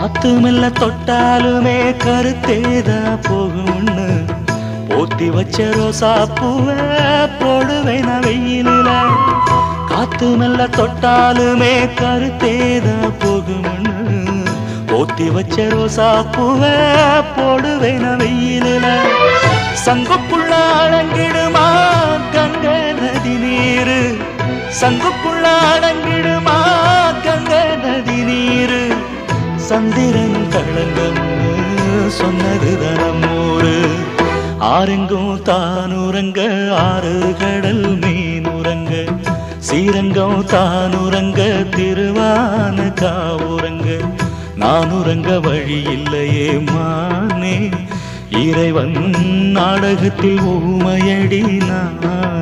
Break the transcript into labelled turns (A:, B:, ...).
A: காத்து மெல்ல தொட்டாலுமே கருத்தேதா போகும்னு. போத்தி வச்ச ரோசா பூவ போடுவேன் நான் வெயிலில. காத்து மெல்ல தொட்டாலுமே கருத்தேதா போகும்னு. போத்தி வச்ச ரோசா பூவ போடுவேன் நான் வெயிலில. சங்குக்குள்ள அடங்கிடுமா கங்க நதி நீரு. சங்குக்குள்ள அடங்கிடுமா சந்திரன் களங்கம்னு சொன்னதுதான் நம்மூரு ஆரெங்கும் தானுறங்க ஆறு கடல் மீனுறங்க சீரங்கம் தானுறங்க திருவான காவுறங்க நானுறங்க வழி இல்லையே மானே. இறைவன் நாடகத்தில் ஊமையடி நான்.